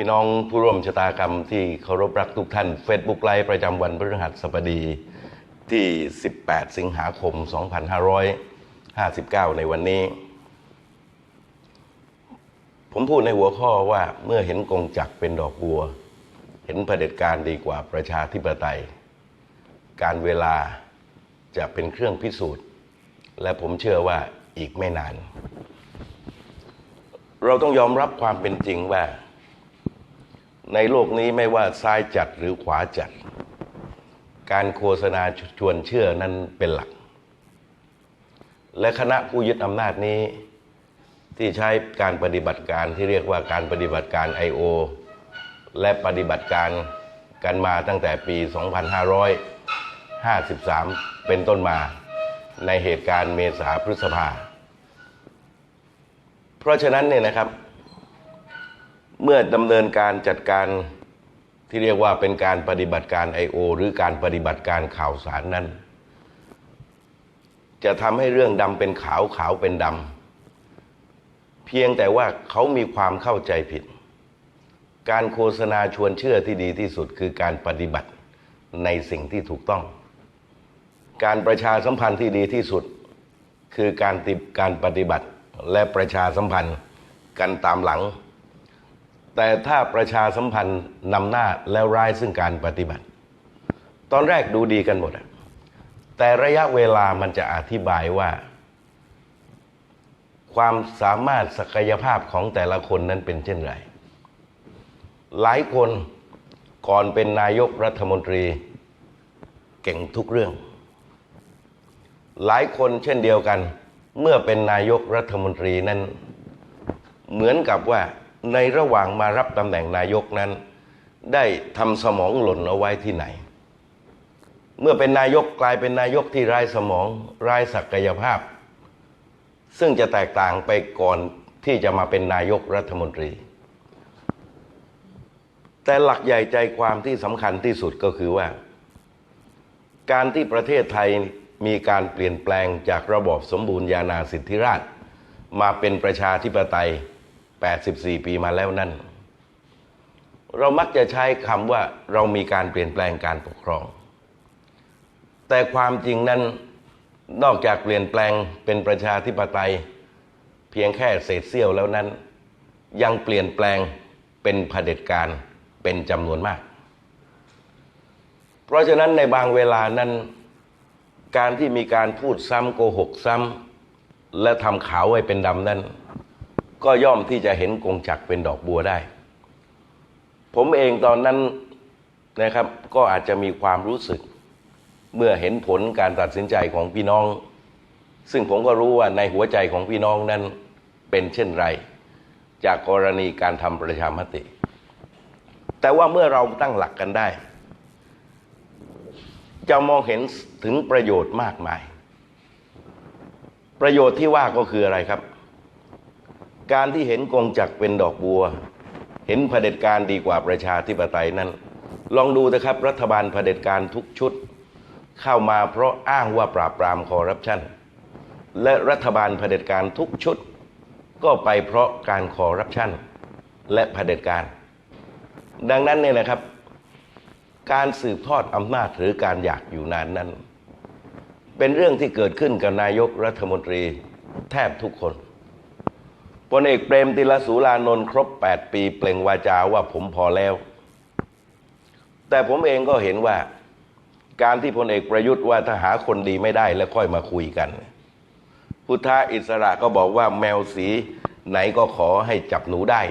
พี่น้องผู้ร่วมชะตากรรมที่เคารพรักทุกท่าน Facebook ไลฟ์ประจำวันพฤหัสบดีที่ 18 สิงหาคม 2559 ในวันนี้ ผมพูดในหัวข้อว่าเมื่อเห็นกงจักเป็นดอกบัว เห็นเผด็จการดีกว่าประชาธิปไตย การเวลาจะเป็นเครื่องพิสูจน์ และผมเชื่อว่าอีกไม่นาน เราต้องยอมรับความเป็นจริงว่า ในโลกนี้ไม่ว่าซ้ายจัดหรือขวาจัด การโฆษณาชวนเชื่อนั้นเป็นหลัก และคณะผู้ยึดอำนาจนี้ ที่ใช้การปฏิบัติการที่เรียกว่าการปฏิบัติการ I.O. และปฏิบัติการกันมาตั้งแต่ปี 2553 เป็นต้นมาในเหตุการณ์เมษาพฤษภา เพราะฉะนั้นเนี่ยนะครับ เมื่อดำเนินการจัดการที่เรียกว่าเป็นการปฏิบัติการ I.O. หรือการปฏิบัติการข่าวสารนั้น จะทำให้เรื่องดำเป็นขาวขาวเป็นดำเพียงแต่ว่าเขามีความเข้าใจผิด การโฆษณาชวนเชื่อที่ดีที่สุดคือการปฏิบัติในสิ่งที่ถูกต้อง การประชาสัมพันธ์ที่ดีที่สุด คือการติดการปฏิบัติและประชาสัมพันธ์กันตามหลัง แต่ถ้าประชาสัมพันธ์นำหน้าแล้วร้ายซึ่งการปฏิบัติ ตอนแรกดูดีกันหมดอะแต่ระยะเวลามันจะอธิบายว่า ความสามารถศักยภาพของแต่ละคนนั้นเป็นเช่นไร หลายคนก่อนเป็นนายกรัฐมนตรี เก่งทุกเรื่อง หลายคนเช่นเดียวกัน เมื่อเป็นนายกรัฐมนตรีนั้น เหมือนกับว่า ในระหว่างมารับตำแหน่งนายกนั้น ได้ทำสมองหล่นเอาไว้ที่ไหน เมื่อเป็นนายกกลายเป็นนายกที่ไร้สมองไร้ศักยภาพ ซึ่งจะแตกต่างไปก่อนที่จะมาเป็นนายกรัฐมนตรี แต่หลักใหญ่ใจความที่สำคัญที่สุดก็คือว่า การที่ประเทศไทยมีการเปลี่ยนแปลงจากระบอบสมบูรณาญาสิทธิราช มาเป็นประชาธิปไตย 84 ปีมาแล้วนั่น เรามักจะใช้คำว่าเรามีการเปลี่ยนแปลงการปกครอง แต่ความจริงนั้นนอกจากเปลี่ยนแปลงเป็นประชาธิปไตย เพียงแค่เศษเสี้ยวแล้วนั้น ยังเปลี่ยนแปลงเป็นเผด็จการเป็นจำนวนมาก เพราะฉะนั้นในบางเวลานั้น การที่มีการพูดซ้ำโกหกซ้ำและทำขาวไว้เป็นดำนั้น ก็ย่อมที่จะเห็นกงจักเป็นดอกบัวได้ ผมเองตอนนั้นนะครับ ก็อาจจะมีความรู้สึก เมื่อเห็นผลการตัดสินใจของพี่น้อง ซึ่งผมก็รู้ว่าในหัวใจของพี่น้องนั้นเป็นเช่นไร จากกรณีการทำประชามติ แต่ว่าเมื่อเราตั้งหลักกันได้ จะมองเห็นถึงประโยชน์มากมาย ประโยชน์ที่ว่าก็คืออะไรครับ การที่เห็นกงจักเป็นดอกบัว เห็นเผด็จการดีกว่าประชาธิปไตยนั้น ลองดูนะครับรัฐบาลเผด็จการทุกชุด เข้ามาเพราะอ้างว่าปราบปรามคอร์รัปชันและรัฐบาลเผด็จการทุกชุด ก็ไปเพราะการคอร์รัปชันและเผด็จการ ดังนั้นเนี่ยนะครับ การสืบทอดอำนาจหรือการอยากอยู่นานนั้น เป็นเรื่องที่เกิดขึ้นกับนายกรัฐมนตรีแทบทุกคน พลเอกเปรมติลสูรานนท์ครบ 8 ปีเปล่งวาจาว่าผมพอแล้ว แต่ผมเองก็เห็นว่า การที่พลเอกประยุทธ์ว่าถ้าหาคนดีไม่ได้แล้วค่อยมาคุยกัน พุทธอิสระก็บอกว่าแมวสีไหนก็ขอให้จับหนูได้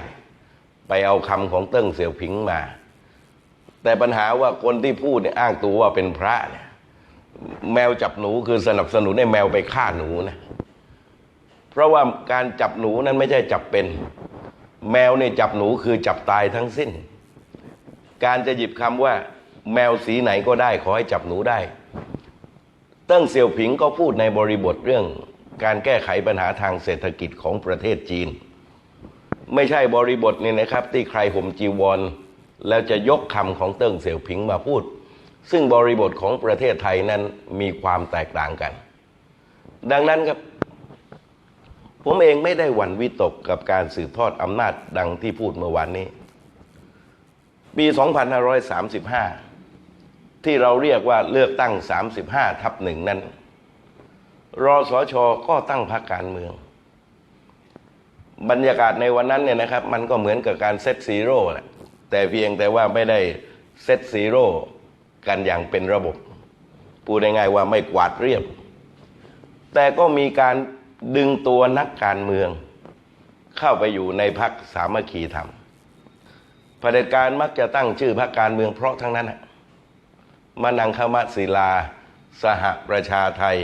ไปเอาคำของเติ้งเสี่ยวผิงมา แต่ปัญหาว่าคนที่พูดเนี่ยอ้างตัวว่าเป็นพระเนี่ยแมวจับหนูคือสนับสนุนให้แมวไปฆ่าหนูนะ ราะว่าการจับหนูนั้นไม่ใช่จับเป็น แมวเนี่ยจับหนูคือจับตายทั้งสิ้น การจะหยิบคำว่า แมวสีไหนก็ได้ขอให้จับหนูได้ เติ้งเสี่ยวผิงก็พูดในบริบทเรื่องการแก้ไขปัญหาทางเศรษฐกิจของประเทศจีน ไม่ใช่บริบทนี่นะครับ ที่ใครห่มจีวร แล้วจะยกคำของเติ้งเสี่ยวผิงมาพูด ซึ่งบริบทของประเทศไทยนั้นมีความแตกต่างกัน ดังนั้นครับ ผมเองไม่ได้หวั่นวิตกกับการสืบทอดอำนาจดังที่พูดเมื่อวานนี้ ปี 2535 ที่เราเรียกว่าเลือกตั้ง 35 ทับหนึ่งนั้น รอสชก็ตั้งพรรคการเมือง บรรยากาศในวันนั้นเนี่ยนะครับ มันก็เหมือนกับการเซตซีโร่แหละแต่เพียงแต่ว่าไม่ได้เซตซีโร่กันอย่างเป็นระบบ พูดง่ายๆว่าไม่กวาดเรียบ แต่ก็มีการ ดึงตัวนักการเมือง เข้าไปอยู่ในพักสามัคคีธรรมเผด็จการมักจะตั้งชื่อพรรคการเมืองเพราะทั้งนั้นน่ะมานังคมศิลา สหประชาไทย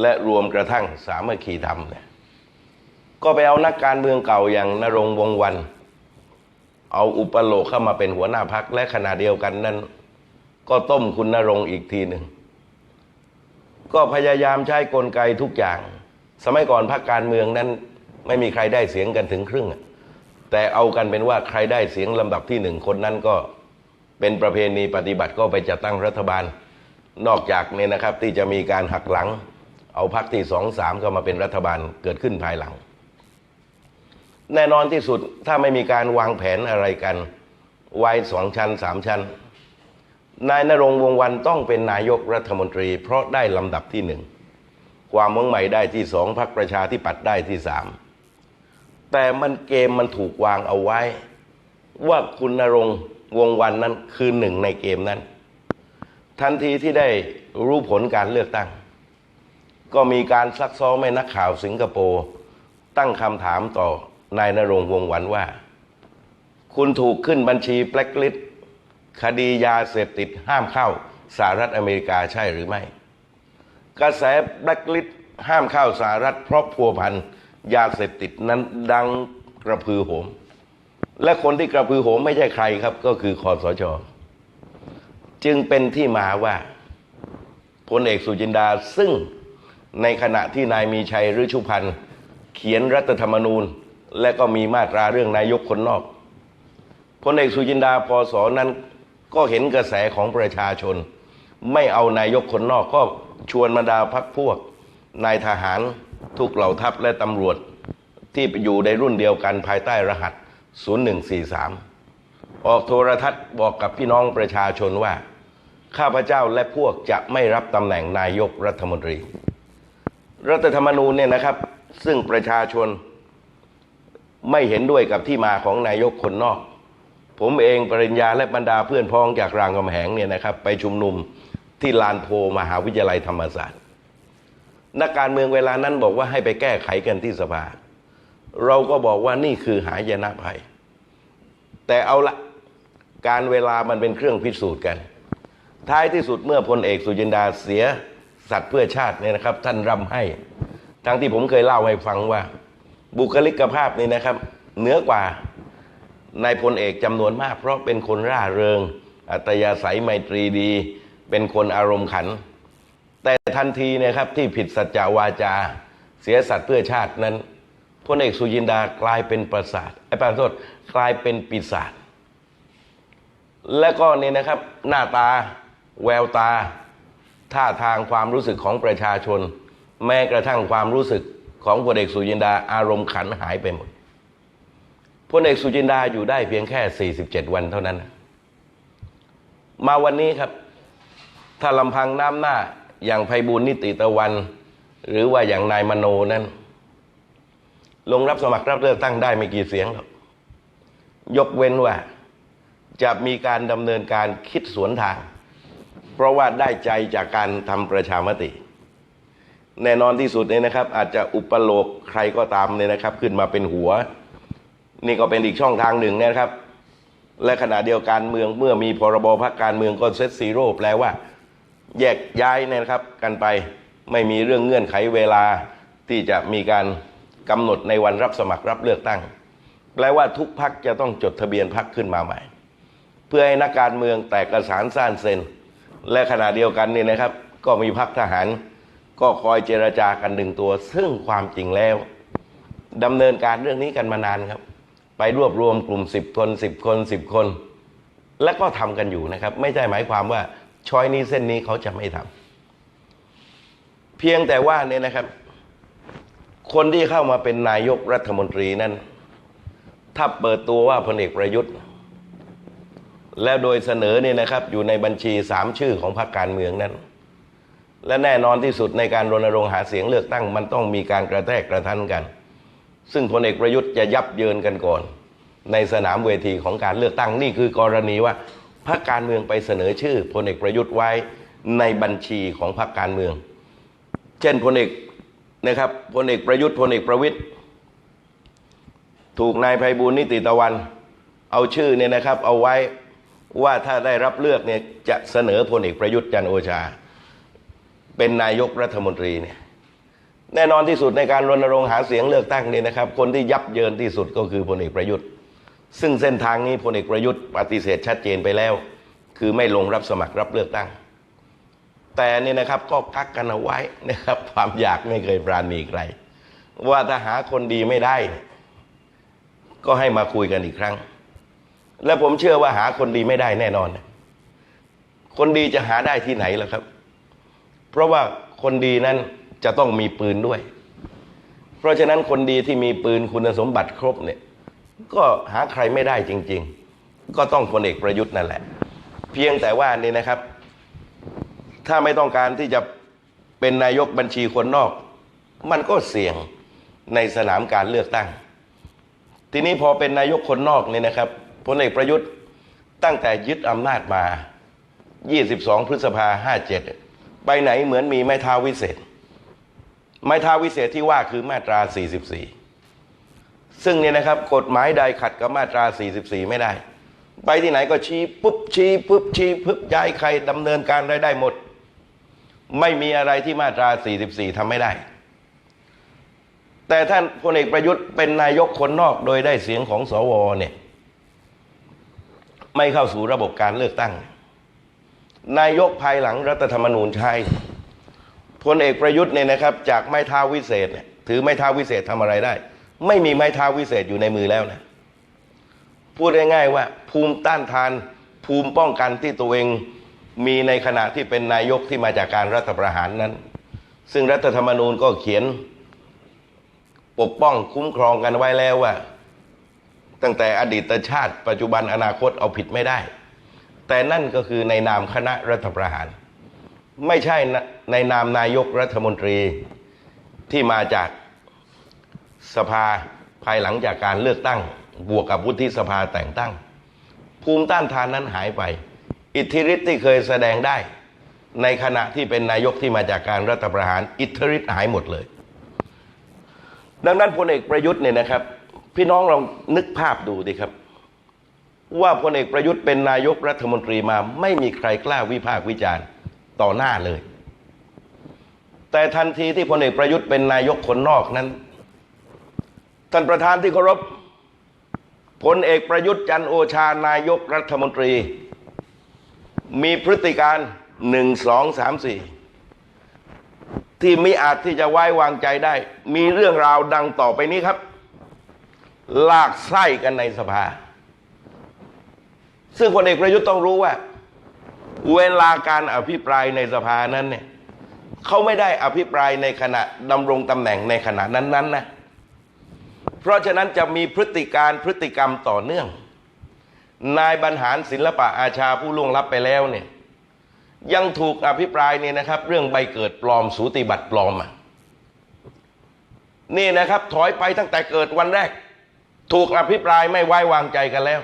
และรวมกระทั่งสามัคคีธรรมเนี่ยก็ไปเอานักการเมืองเก่าอย่างนรงวงวัน เอาอุปโลกเข้ามาเป็นหัวหน้าพักและขณะเดียวกันนั้น ก็ต้มคุณนรงอีกทีหนึ่ง ก็พยายามใช้กลไกทุกอย่าง สมัยก่อนพรรคการเมืองนั้นไม่มีใครได้เสียงกันถึงครึ่ง แต่เอากันเป็นว่าใครได้เสียงลำดับที่หนึ่งคนนั้นก็เป็นประเพณีปฏิบัติก็ไปจัดตั้งรัฐบาล นอกจากเนี่ยนะครับที่จะมีการหักหลัง เอาพรรคที่สองสามเข้ามาเป็นรัฐบาลเกิดขึ้นภายหลัง แน่นอนที่สุดถ้าไม่มีการวางแผนอะไรกันไว้สองชั้นสามชั้น นายนรงวงวันต้องเป็นนายกรัฐมนตรี เพราะได้ลำดับที่หนึ่ง ความมุ่งใหม่ได้ที่สองพรรคประชาธิปัตย์ได้ที่สามแต่มันเกมมันถูกวางเอาไว้ ว่าคุณนรงวงวันนั้นคือหนึ่งในเกมนั้น ทันทีที่ได้รู้ผลการเลือกตั้ง ก็มีการซักซ้อมให้นักข่าวสิงคโปร์ตั้งคำถามต่อนายนรงวงวันว่า คุณถูกขึ้นบัญชีแบล็คลิสต์คดียาเสพติดห้ามเข้าสหรัฐอเมริกาใช่หรือไม่ กระแสแบล็คลิสห้ามเข้าสหรัฐ เพราะพัวพันยาเสพติดนั้นดังกระพือโหม และคนที่กระพือโหมไม่ใช่ใครครับ ก็คือคอสชจึงเป็นที่มาว่าพลเอกสุจินดาซึ่งในขณะที่นายมีชัยฤชุพันธ์เขียนรัฐธรรมนูญ และก็มีมาตราเรื่องนายกคนนอกพลเอกสุจินดาพอสอนั้นก็เห็นกระแสของประชาชน ไม่เอานายกคนนอกก็ชวนบรรดาพักพวกนายทหารทุกเหล่าทัพและตำรวจที่อยู่ในรุ่นเดียวกันภายใต้รหัส 0143 ออกโทรทัศน์บอกกับพี่น้องประชาชนว่า ข้าพเจ้าและพวกจะไม่รับตำแหน่งนายกรัฐมนตรี รัฐธรรมนูญเนี่ยนะครับ ซึ่งประชาชนไม่เห็นด้วยกับที่มาของนายกคนนอก ผมเองปริญญาและบรรดาเพื่อนพ้องจากรามคำแหงเนี่ยนะครับ ไปชุมนุม ที่ลานโพมหาวิทยาลัยธรรมศาสตร์ นักการเมืองเวลานั้นบอกว่าให้ไปแก้ไขกันที่สภา เราก็บอกว่านี่คือหายนะภัย แต่เอาละการเวลามันเป็นเครื่องพิสูจน์กัน ท้ายที่สุดเมื่อพลเอกสุจินดาเสียสัตว์เพื่อชาติเนี่ยนะครับ ท่านรำให้ ทั้งที่ผมเคยเล่าให้ฟังว่า บุคลิกภาพนี่นะครับเหนือกว่านายพลเอกจำนวนมาก เพราะเป็นคนร่าเริง อัตยาศัยไมตรีดี เป็นคนอารมณ์ขัน แต่ทันทีเนะครับที่ผิดสัจจาวาจา เสียสัตว์เพื่อชาตินั้นพลเอกสุจินดากลายเป็นประสาทไอ้ประโทษกลายเป็นปีศาจและก็นี่นะครับ หน้าตา แววตา ท่าทางความรู้สึกของประชาชน แม้กระทั่งความรู้สึกของพลเอกสุจินดาอารมณ์ขันหายไปหมดพลเอกสุจินดาอยู่ได้เพียงแค่ 47 วันเท่านั้น มาวันนี้ครับ ถ้าลำพังน้ำหน้าอย่างไพบูลนิติตะวัน หรือว่าอย่างนายมโนนั้น ลงรับสมัครรับเลือกตั้งได้ไม่กี่เสียงหรอกยกเว้นว่า จะมีการดำเนินการคิดสวนทาง เพราะว่าได้ใจจากการทำประชามติ แน่นอนที่สุดเนี่ยนะครับ อาจจะอุปโลกใครก็ตามเนี่ยนะครับ ขึ้นมาเป็นหัว นี่ก็เป็นอีกช่องทางหนึ่งนะครับ และขณะเดียวกันเมืองเมื่อมีพรบพักการเมืองก็เซตซีโร่แปลว่า แยกย้ายเนี่ยนะครับกันไปไม่มีเรื่องเงื่อนไขเวลาที่จะมีการกำหนดในวันรับสมัครรับเลือกตั้ง แปลว่าทุกพักจะต้องจดทะเบียนพักขึ้นมาใหม่ เพื่อให้นักการเมืองแตกกระสานซ่านเซนและขณะเดียวกันนี่นะครับ ก็มีพักทหาร ก็คอยเจรจากันดึงตัว ซึ่งความจริงแล้วดำเนินการเรื่องนี้กันมานานครับ ไปรวบรวมกลุ่ม 10 คน 10 คน 10 คน และก็ทำกันอยู่นะครับ ไม่ใช่หมายความว่า ช้อยนี้เส้นนี้เขาจะไม่ทำเพียงแต่ว่าเนี่ยนะครับ คนที่เข้ามาเป็นนายกรัฐมนตรีนั้น ถ้าเปิดตัวว่าพลเอกประยุทธ์ แล้วโดยเสนอเนี่ยนะครับ อยู่ในบัญชีสามชื่อของพรรคการเมืองนั้น และแน่นอนที่สุดในการรณรงค์หาเสียงเลือกตั้ง มันต้องมีการกระแทกกระทันกัน ซึ่งพลเอกประยุทธ์จะยับเยินกันก่อน ในสนามเวทีของการเลือกตั้งนี่คือกรณีว่า พรรคการเมืองไปเสนอชื่อพลเอกประยุทธ์ไว้ในบัญชีของพรรคการเมือง เช่นพลเอกนะครับพลเอกประยุทธ์พลเอกประวิตยถูกนายไพบูลนิติตะวัน เอาชื่อเนี่ยนะครับ เอาไว้ว่าถ้าได้รับเลือกเนี่ยจะเสนอพลเอกประยุทธ์จันโอชา เป็นนายกรัฐมนตรีเนี่ยแน่นอนที่สุดในการรณรงค์หาเสียงเลือกตั้งเนี่ยนะครับ คนที่ยับเยินที่สุดก็คือพลเอกประยุทธ์ ซึ่งเส้นทางนี้พลเอกประยุทธ์ปฏิเสธชัดเจนไปแล้ว คือไม่ลงรับสมัครรับเลือกตั้ง แต่เนี่ยนะครับก็กักกันเอาไว้นะครับ ความอยากไม่เคยปราณีใครว่าถ้าหาคนดีไม่ได้ ก็ให้มาคุยกันอีกครั้ง และผมเชื่อว่าหาคนดีไม่ได้แน่นอน คนดีจะหาได้ที่ไหนล่ะครับ เพราะว่าคนดีนั้นจะต้องมีปืนด้วย เพราะฉะนั้นคนดีที่มีปืนคุณสมบัติครบเนี่ย ก็หาใครไม่ได้จริง ๆ ก็ต้องพลเอกประยุทธ์นั่นแหละ เพียงแต่ว่านี่นะครับ ถ้าไม่ต้องการที่จะเป็นนายกบัญชีคนนอก มันก็เสี่ยงในสนามการเลือกตั้ง ทีนี้พอเป็นนายกคนนอกเนี่ยนะครับพลเอกประยุทธ์ตั้งแต่ยึดอำนาจมา 22 พฤษภา57 ไปไหนเหมือนมีไม้เท้าวิเศษ ไม้เท้าวิเศษที่ว่าคือมาตรา 44 ซึ่งเนี่ยนะครับกฎหมายใดขัดกับมาตรา 44 ไม่ได้ ไปที่ไหนก็ชี้ปุ๊บชี้ปุ๊บชี้ปุ๊บย้ายใครดำเนินการได้ได้หมด ไม่มีอะไรที่มาตรา 44ทำไม่ได้ แต่ท่านพลเอกประยุทธ์เป็นนายกคนนอกโดยได้เสียงของสวเนี่ยไม่เข้าสู่ระบบการเลือกตั้ง นายกภายหลังรัฐธรรมนูญใช้พลเอกประยุทธ์เนี่ยนะครับ จากไม้เท้าวิเศษเนี่ยถือไม้เท้าวิเศษทำอะไรได้ ไม่มีไม้เท้าวิเศษอยู่ในมือแล้วนะพูดง่ายๆว่า ภูมิต้านทาน ภูมิป้องกันที่ตัวเองมีในขณะที่เป็นนายกที่มาจากการรัฐประหารนั้น ซึ่งรัฐธรรมนูญก็เขียน ปกป้องคุ้มครองกันไว้แล้วว่า ตั้งแต่อดีตชาติ ปัจจุบันอนาคตเอาผิดไม่ได้ แต่นั่นก็คือในนามคณะรัฐประหาร ไม่ใช่ในนามนายกรัฐมนตรีที่มาจาก สภาภายหลังจากการเลือกตั้ง บวกกับวุฒิสภาแต่งตั้ง ภูมิต้านทานนั้นหายไป อิทธิฤทธิ์ที่เคยแสดงได้ ในขณะที่เป็นนายกที่มาจากการรัฐประหาร อิทธิฤทธิ์หายหมดเลย ดังนั้นพลเอกประยุทธ์เนี่ยนะครับ พี่น้องลองนึกภาพดูดิครับ ว่าพลเอกประยุทธ์เป็นนายกรัฐมนตรีมาไม่มีใครกล้าวิพากษ์วิจารณ์ต่อหน้าเลยแต่ทันทีที่พลเอกประยุทธ์เป็นนายกคนนอกนั้น ท่านประธานที่เคารพพลเอกประยุทธ์จันโอชานายกรัฐมนตรี มีพฤติการหนึ่งสองสามสี่ที่ไมิอาจที่จะไว้วางใจได้ มีเรื่องราวดังต่อไปนี้ครับ ลากไส้กันในสภา ซึ่งพลเอกประยุทธ์ต้องรู้ว่า เวลาการอภิปรายในสภานั้นเนี่ยเขาไม่ได้อภิปรายในขณะดำรงตำแหน่งในขณะนั้นๆนะ เพราะฉะนั้นจะมีพฤติการพฤติกรรมต่อเนื่อง นายบรรหารศิลปะอาชาผู้ล่วงลับไปแล้วเนี่ยยังถูกอภิปรายเนี่ยนะครับ เรื่องใบเกิดปลอมสูติบัตรปลอมอะนี่นะครับถอยไปตั้งแต่เกิดวันแรก ถูกอภิปรายไม่ไว้วางใจกันแล้ว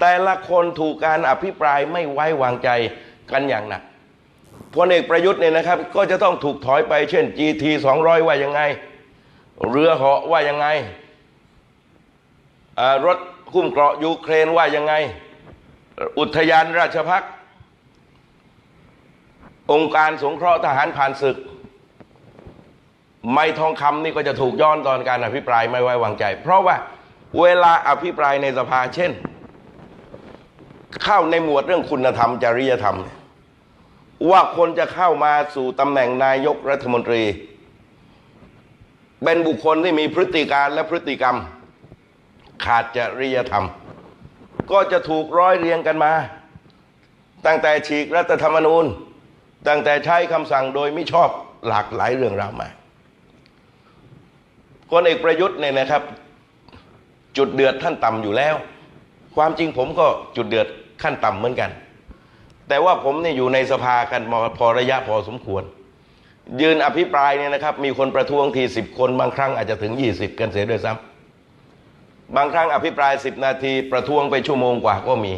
แต่ละคนถูกการอภิปรายไม่ไว้วางใจกันอย่างหนักพลเอกประยุทธ์เนี่ยนะครับ ก็จะต้องถูกถอยไปเช่น GT 200 ว่ายังไง เรือเหาะว่ายังไงรถคุ้มเกราะยูเครนว่ายังไง อุทยานราชพักษ์องค์การสงเคราะห์ทหารผ่านศึก ไม่ทองคำนี่ก็จะถูกย้อนตอนการอภิปรายไม่ไว้วางใจ เพราะว่าเวลาอภิปรายในสภาเช่น เข้าในหมวดเรื่องคุณธรรมจริยธรรม ว่าคนจะเข้ามาสู่ตำแหน่งนายกรัฐมนตรี เป็นบุคคลที่มีพฤติการและพฤติกรรม ขาดจริยธรรม ก็จะถูกร้อยเรียงกันมา ตั้งแต่ฉีกรัฐธรรมนูญ ตั้งแต่ใช้คำสั่งโดยไม่ชอบหลากหลายเรื่องราวมาพลเอกประยุทธ์เนี่ยนะครับ จุดเดือดท่านต่ำอยู่แล้ว ความจริงผมก็จุดเดือดขั้นต่ำเหมือนกัน แต่ว่าผมเนี่ยอยู่ในสภากันมาพอระยะพอสมควร ยืนอภิปรายเนี่ยนะครับ มีคนประท้วงทีสิบคน บางครั้งอาจจะถึง20กันเสียด้วยซ้ำบางครั้งอภิปราย10นาทีประท้วงไปชั่วโมงกว่าก็มี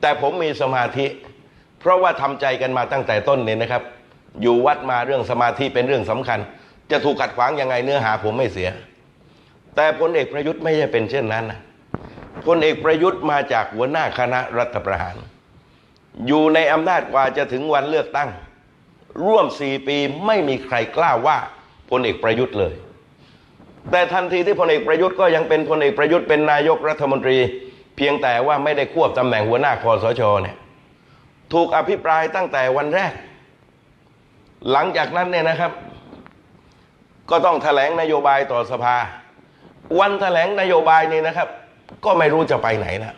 แต่ผมมีสมาธิ เพราะว่าทำใจกันมาตั้งแต่ต้นเนี่ยนะครับ อยู่วัดมาเรื่องสมาธิเป็นเรื่องสำคัญ จะถูกขัดขวางยังไงเนื้อหาผมไม่เสีย แต่พลเอกประยุทธ์ไม่ใช่เป็นเช่นนั้นนะพลเอกประยุทธ์มาจากหัวหน้าคณะรัฐประหาร อยู่ในอำนาจกว่าจะถึงวันเลือกตั้ง ร่วมสี่ปีไม่มีใครกล้าว่าพลเอกประยุทธ์เลย แต่ทันทีที่พลเอกประยุทธ์ก็ยังเป็นพลเอกประยุทธ์เป็นนายกรัฐมนตรี เพียงแต่ว่าไม่ได้ควบตำแหน่งหัวหน้าคอสชเนี่ยถูกอภิปรายตั้งแต่วันแรก หลังจากนั้นเนี่ยนะครับ ก็ต้องแถลงนโยบายต่อสภา วันแถลงนโยบายนี้นะครับ ก็ไม่รู้จะไปไหนแล้ว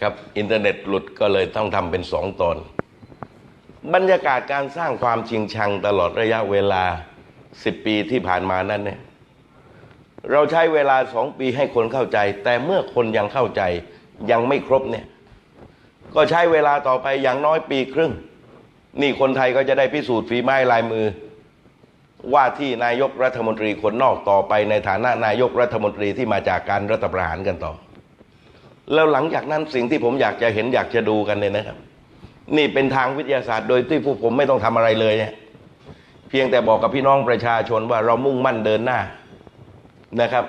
ครับอินเทอร์เน็ตหลุดก็เลยต้องทำเป็นสองตอน บรรยากาศการสร้างความชิงชังตลอดระยะเวลา10ปีที่ผ่านมานั้นเนี่ยเราใช้เวลาสองปีให้คนเข้าใจ แต่เมื่อคนยังเข้าใจยังไม่ครบเนี่ย ก็ใช้เวลาต่อไปอย่างน้อยปีครึ่ง นี่คนไทยก็จะได้พิสูจน์ฝีไม้ลายมือ ว่าที่นายกรัฐมนตรีคนนอกต่อไปในฐานะนายกรัฐมนตรีที่มาจากการรัฐประหารกันต่อ แล้วหลังจากนั้นสิ่งที่ผมอยากจะเห็นอยากจะดูกันเนี่ยนะครับ นี่เป็นทางวิทยาศาสตร์ โดยที่พวกผมไม่ต้องทำอะไรเลยเนี่ยเพียงแต่บอกกับพี่น้องประชาชนว่าเรามุ่งมั่นเดินหน้านะครับ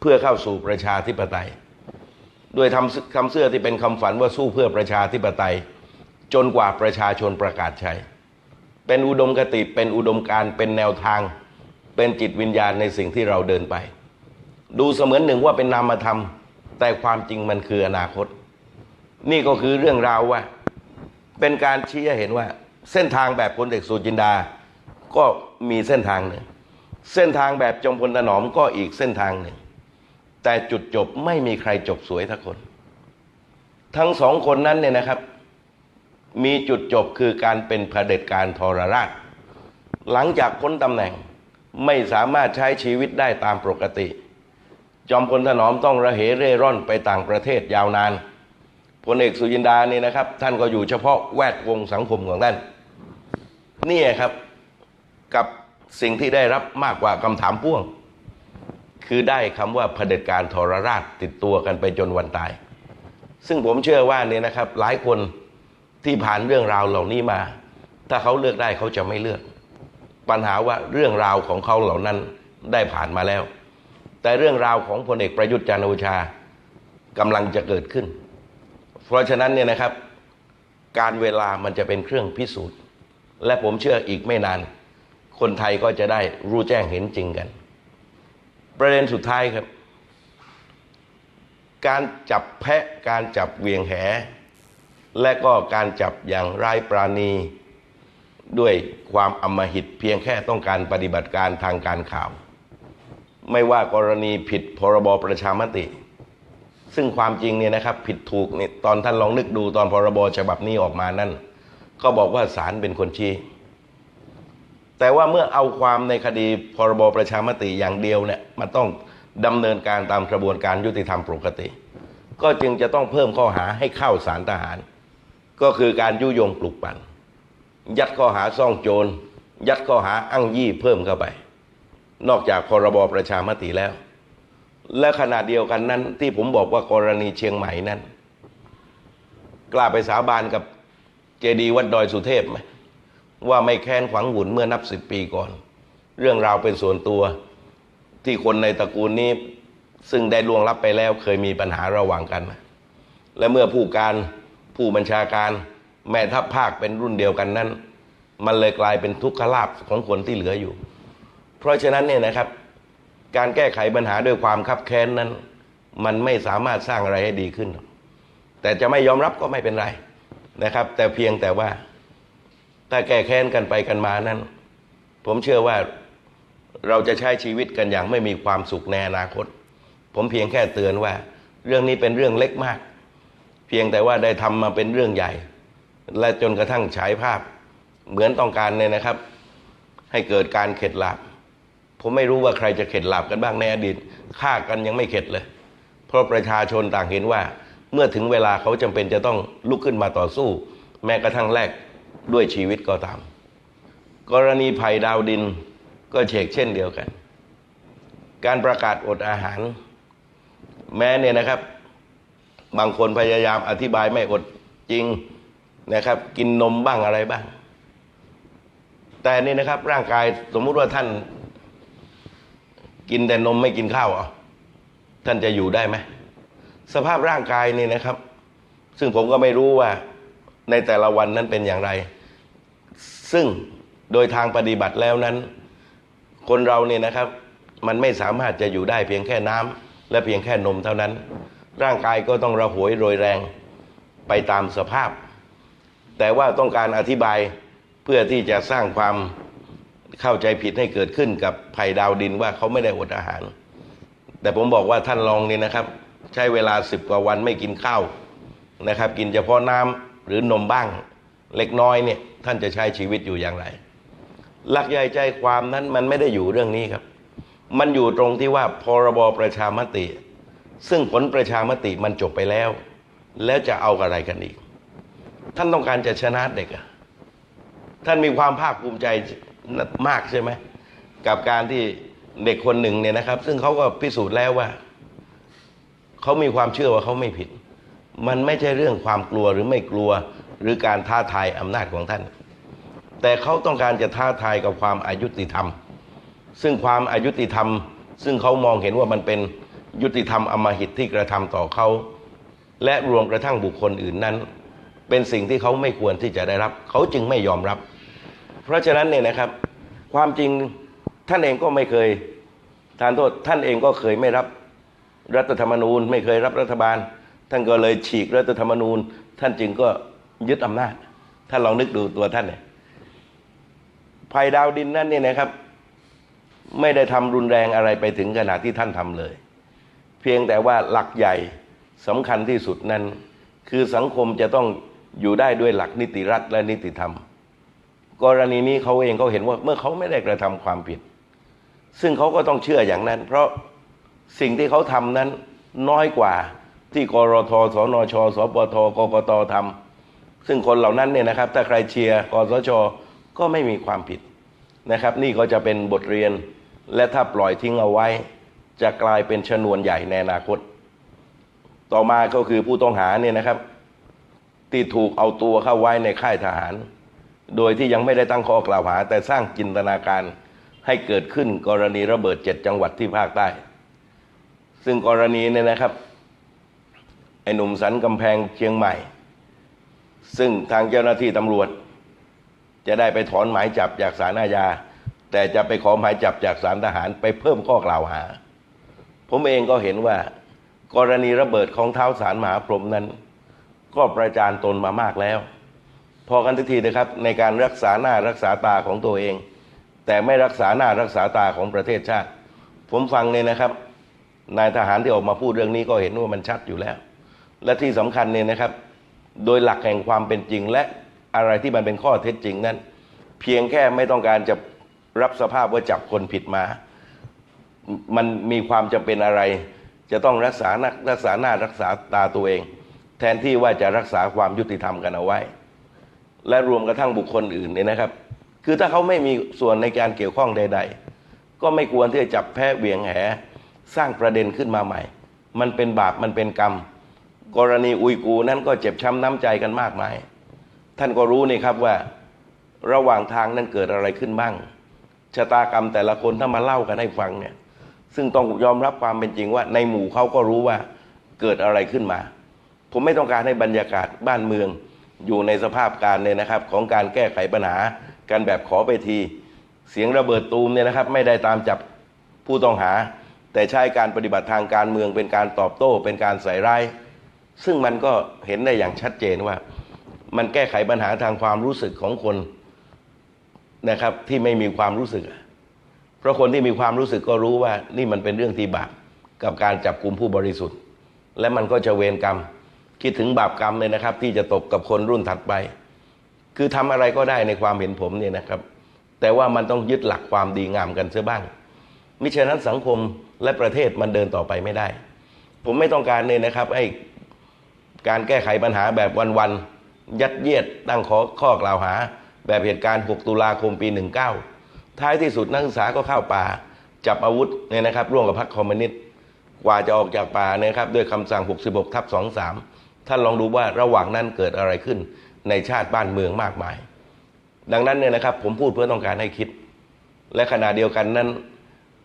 เพื่อเข้าสู่ประชาธิปไตย ด้วยทำคำเสื้อที่เป็นคำฝันว่าสู้เพื่อประชาธิปไตย จนกว่าประชาชนประกาศใช้เป็นอุดมคติเป็นอุดมการเป็นแนวทาง เป็นจิตวิญญาณในสิ่งที่เราเดินไป ดูเสมือนหนึ่งว่าเป็นนามธรรม แต่ความจริงมันคืออนาคต นี่ก็คือเรื่องราวว่า เป็นการชี้ให้เห็นว่า เส้นทางแบบพลเอกสุจินดา ก็มีเส้นทางหนึ่งเส้นทางแบบจอมพลถนอมก็อีกเส้นทางหนึ่ง แต่จุดจบไม่มีใครจบสวยทักคน ทั้งสองคนนั้นเนี่ยนะครับ มีจุดจบคือการเป็นเผด็จการทรราช หลังจากพ้นตำแหน่งไม่สามารถใช้ชีวิตได้ตามปกติ จอมพลถนอมต้องระเหเร่ร่อนไปต่างประเทศยาวนานพลเอกสุจินดานี่นะครับ ท่านก็อยู่เฉพาะแวดวงสังคมของท่านนี่ครับกับสิ่งที่ได้รับมากกว่าคำถามพ่วง คือได้คำว่าเผด็จการทรราชติดตัวกันไปจนวันตาย ซึ่งผมเชื่อว่าเนี่ยนะครับ หลายคนที่ผ่านเรื่องราวเหล่านี้มา ถ้าเขาเลือกได้เขาจะไม่เลือก ปัญหาว่าเรื่องราวของเขาเหล่านั้นได้ผ่านมาแล้ว แต่เรื่องราวของพลเอกประยุทธ์จันทร์โอชากำลังจะเกิดขึ้น เพราะฉะนั้นเนี่ยนะครับ การเวลามันจะเป็นเครื่องพิสูจน์ และผมเชื่ออีกไม่นาน คนไทยก็จะได้รู้แจ้งเห็นจริงกัน ประเด็นสุดท้ายครับ การจับแพะการจับเวียงแห และก็การจับอย่างไร้ปราณีด้วยความอำมหิตเพียงแค่ต้องการปฏิบัติการทางการข่าว ไม่ว่ากรณีผิดพรบประชามติ ซึ่งความจริงเนี่ยนะครับ ผิดถูกเนี่ยตอนท่านลองนึกดูตอนพรบฉบับนี้ออกมานั่น ก็บอกว่าศาลเป็นคนชี้แต่ว่าเมื่อเอาความในคดีพรบประชามติอย่างเดียวเนี่ยมันต้องดำเนินการตามกระบวนการยุติธรรมปกติ ก็จึงจะต้องเพิ่มข้อหาให้เข้าสารทหาร ก็คือการยุยงปลุกปั่น ยัดข้อหาซ่องโจร ยัดข้อหาอ้างยี่เพิ่มเข้าไป นอกจากพรบประชามติแล้ว และขณะเดียวกันนั้น ที่ผมบอกว่ากรณีเชียงใหม่นั้น กล้าไปสาบานกับเจดีวัดดอยสุเทพไหมว่าไม่แค้นขวางหุ่นเมื่อนับสิบปีก่อน เรื่องราวเป็นส่วนตัวที่คนในตระกูลนี้ ซึ่งได้ล่วงลับไปแล้วเคยมีปัญหาระหว่างกันและเมื่อผู้การผู้บัญชาการแม่ทัพภาคเป็นรุ่นเดียวกันนั้น มันเลยกลายเป็นทุกขลาภของคนที่เหลืออยู่ เพราะฉะนั้นเนี่ยนะครับ การแก้ไขปัญหาด้วยความคับแค้นนั้น มันไม่สามารถสร้างอะไรให้ดีขึ้น แต่จะไม่ยอมรับก็ไม่เป็นไรนะครับ แต่เพียงแต่ว่า ถ้าแก้แค้นกันไปกันมานั้น ผมเชื่อว่าเราจะใช้ชีวิตกันอย่างไม่มีความสุขในอนาคต ผมเพียงแค่เตือนว่า เรื่องนี้เป็นเรื่องเล็กมาก เพียงแต่ว่าได้ทำมาเป็นเรื่องใหญ่ และจนกระทั่งฉายภาพ เหมือนต้องการเนี่ยนะครับ ให้เกิดการเข็ดหลาบ ผมไม่รู้ว่าใครจะเข็ดหลาบกันบ้างในอดีตฆ่ากันยังไม่เข็ดเลย เพราะประชาชนต่างเห็นว่า เมื่อถึงเวลาเขาจำเป็นจะต้องลุกขึ้นมาต่อสู้ แม้กระทั่งแลกด้วยชีวิตก็ตาม กรณีภัยดาวดินก็เชกเช่นเดียวกัน การประกาศอดอาหาร แม้เนี่ยนะครับ บางคนพยายามอธิบายไม่อดจริงนะครับ กินนมบ้างอะไรบ้าง แต่นี่นะครับร่างกายสมมุติว่าท่าน กินแต่นมไม่กินข้าวเหรอท่านจะอยู่ได้ไหมสภาพร่างกายนี่นะครับ ซึ่งผมก็ไม่รู้ว่า ในแต่ละวันนั้นเป็นอย่างไร ซึ่งโดยทางปฏิบัติแล้วนั้น คนเราเนี่ยนะครับ มันไม่สามารถจะอยู่ได้เพียงแค่น้ำและเพียงแค่นมเท่านั้น ร่างกายก็ต้องระหวยโรยแรงไปตามสภาพ แต่ว่าต้องการอธิบายเพื่อที่จะสร้างความ เข้าใจผิดให้เกิดขึ้นกับภัยดาวดินว่าเขาไม่ได้อดอาหาร แต่ผมบอกว่าท่านลองนี่นะครับ ใช้เวลาสิบกว่าวันไม่กินข้าวนะครับ กินเฉพาะน้ำหรือนมบ้างเล็กน้อยเนี่ยท่านจะใช้ชีวิตอยู่อย่างไรหลักใหญ่ใจความนั้นมันไม่ได้อยู่เรื่องนี้ครับ มันอยู่ตรงที่ว่าพรบประชามติ ซึ่งผลประชามติมันจบไปแล้ว แล้วจะเอาอะไรกันอีก ท่านต้องการจะชนะเด็กอะท่านมีความภาคภูมิใจ มากใช่ไหมกับการที่เด็กคนหนึ่งเนี่ยนะครับ ซึ่งเขาก็พิสูจน์แล้วว่าเขามีความเชื่อว่าเขาไม่ผิด มันไม่ใช่เรื่องความกลัวหรือไม่กลัวหรือการท้าทายอำนาจของท่าน แต่เขาต้องการจะท้าทายกับความอายุติธรรม ซึ่งความอายุติธรรม ซึ่งเขามองเห็นว่ามันเป็นยุติธรรมอมหิตที่กระทำต่อเขา และรวมกระทั่งบุคคลอื่นนั้น เป็นสิ่งที่เขาไม่ควรที่จะได้รับ เขาจึงไม่ยอมรับ ราะฉะนั้นเนี่ยนะครับ ความจริงท่านเองก็ไม่เคยทานโทษท่านเองก็เคยไม่รับรัฐธรรมนูญ ไม่เคยรับรัฐบาล ท่านก็เลยฉีกรัฐธรรมนูญ ท่านจึงก็ยึดอำนาจ ท่านลองนึกดูตัวท่านเนี่ยภัยดาวดินนั่นเนี่ยนะครับ ไม่ได้ทำรุนแรงอะไรไปถึงขนาดที่ท่านทำเลย เพียงแต่ว่าหลักใหญ่สำคัญที่สุดนั้น คือสังคมจะต้องอยู่ได้ด้วยหลักนิติรัฐและนิติธรรม กรณีนี้เขาเองเขาเห็นว่าเมื่อเขาไม่ได้กระทำความผิด ซึ่งเขาก็ต้องเชื่ออย่างนั้น เพราะสิ่งที่เขาทำนั้นน้อยกว่าที่กรทสนช สปทกกตทำซึ่งคนเหล่านั้นเนี่ยนะครับ ถ้าใครเชียร์กสชก็ไม่มีความผิดนะครับ นี่ก็จะเป็นบทเรียนและถ้าปล่อยทิ้งเอาไว้ จะกลายเป็นชนวนใหญ่ในอนาคต ต่อมาก็คือผู้ต้องหาเนี่ยนะครับ ที่ถูกเอาตัวเข้าไว้ในค่ายทหาร โดยที่ยังไม่ได้ตั้งข้อกล่าวหา แต่สร้างจินตนาการให้เกิดขึ้นกรณีระเบิดเจ็ดจังหวัดที่ภาคใต้ ซึ่งกรณีเนี่ยนะครับ ไอ้หนุ่มสันกำแพงเชียงใหม่ ซึ่งทางเจ้าหน้าที่ตำรวจ จะได้ไปถอนหมายจับจากศาลอาญา แต่จะไปขอหมายจับจากศาลทหารไปเพิ่มข้อกล่าวหา ผมเองก็เห็นว่า กรณีระเบิดของเท้าสารหมหาพรหมนั้น ก็ประจานตนมามากแล้ว พอกันทุกทีนะครับในการรักษาหน้ารักษาตาของตัวเอง แต่ไม่รักษาหน้ารักษาตาของประเทศชาติ ผมฟังเนี่ยนะครับนายทหารที่ออกมาพูดเรื่องนี้ก็เห็นว่ามันชัดอยู่แล้ว และที่สำคัญเนี่ยนะครับ โดยหลักแห่งความเป็นจริงและอะไรที่มันเป็นข้อเท็จจริงนั้น เพียงแค่ไม่ต้องการจะรับสภาพว่าจับคนผิดมา มันมีความจำเป็นอะไร จะต้องรักษาหน้ารักษาหน้ารักษาตาตัวเอง แทนที่ว่าจะรักษาความยุติธรรมกันเอาไว้ และรวมกระทั่งบุคคลอื่นเนี่ยนะครับ คือถ้าเขาไม่มีส่วนในการเกี่ยวข้องใด ๆ ก็ไม่ควรที่จะจับแพ้เบี่ยงแหสร้างประเด็นขึ้นมาใหม่ มันเป็นบาปมันเป็นกรรม กรณีอุยกูนั้นก็เจ็บช้ำน้ำใจกันมากมาย ท่านก็รู้นี่ครับว่า ระหว่างทางนั้นเกิดอะไรขึ้นบ้าง ชะตากรรมแต่ละคนถ้ามาเล่ากันให้ฟังเนี่ย ซึ่งต้องยอมรับความเป็นจริงว่า ในหมู่เขาก็รู้ว่าเกิดอะไรขึ้นมา ผมไม่ต้องการให้บรรยากาศบ้านเมือง อยู่ในสภาพการเนี่ยนะครับ ของการแก้ไขปัญหากันแบบขอไปที เสียงระเบิดตูมเนี่ยนะครับ ไม่ได้ตามจับผู้ต้องหา แต่ใช้การปฏิบัติทางการเมืองเป็นการตอบโต้ เป็นการใส่ร้าย ซึ่งมันก็เห็นได้อย่างชัดเจนว่า มันแก้ไขปัญหาทางความรู้สึกของคนนะครับที่ไม่มีความรู้สึก เพราะคนที่มีความรู้สึกก็รู้ว่านี่มันเป็นเรื่องที่บาปกับการจับกลุ่มผู้บริสุทธิ์ และมันก็จะเวรกรรม คิดถึงบาปกรรมเลยนะครับ ที่จะตกกับคนรุ่นถัดไป คือทำอะไรก็ได้ในความเห็นผมเนี่ยนะครับ แต่ว่ามันต้องยึดหลักความดีงามกันเสียบ้าง มิฉะนั้นสังคมและประเทศมันเดินต่อไปไม่ได้ ผมไม่ต้องการเลยนะครับไอ้การแก้ไขปัญหาแบบวันๆยัดเยียดตั้งข้อข้อกล่าวหา แบบเหตุการณ์ 6 ตุลาคมปี 19 ท้ายที่สุดนักศึกษาก็เข้าป่า จับอาวุธเนี่ยนะครับ ร่วมกับพรรคคอมมิวนิสต์กว่าจะออกจากป่าเนยครับ ด้วยคำสั่ง 66 ทับ 23 ท่านลองดูว่าระหว่างนั้นเกิดอะไรขึ้นในชาติบ้านเมืองมากมาย ดังนั้นเนี่ยนะครับผมพูดเพื่อต้องการให้คิด และขณะเดียวกันนั้น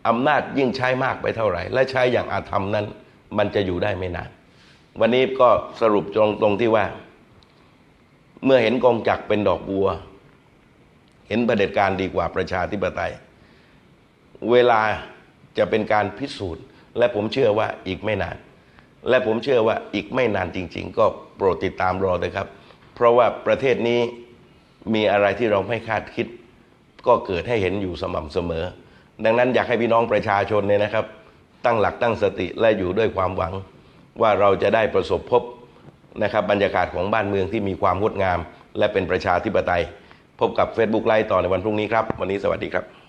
อำนาจยิ่งใช้มากไปเท่าไหร่ และใช้อย่างอาธรรมนั้น มันจะอยู่ได้ไม่นาน วันนี้ก็สรุปตรงตรงที่ว่า เมื่อเห็นกองจักรเป็นดอกบัว เห็นประเผด็จการดีกว่าประชาธิปไตย เวลาจะเป็นการพิสูจน์ และผมเชื่อว่าอีกไม่นาน และผมเชื่อว่าอีกไม่นานจริง ๆ ก็โปรดติดตามรอเลยครับ เพราะว่าประเทศนี้มีอะไรที่เราไม่คาดคิด ก็เกิดให้เห็นอยู่สม่ำเสมอ ดังนั้นอยากให้พี่น้องประชาชนเนี่ยนะครับ ตั้งหลักตั้งสติและอยู่ด้วยความหวัง ว่าเราจะได้ประสบพบนะครับบรรยากาศของบ้านเมืองที่มีความงดงาม และเป็นประชาธิปไตย พบกับ Facebook ไลฟ์ต่อในวันพรุ่งนี้ครับ วันนี้สวัสดีครับ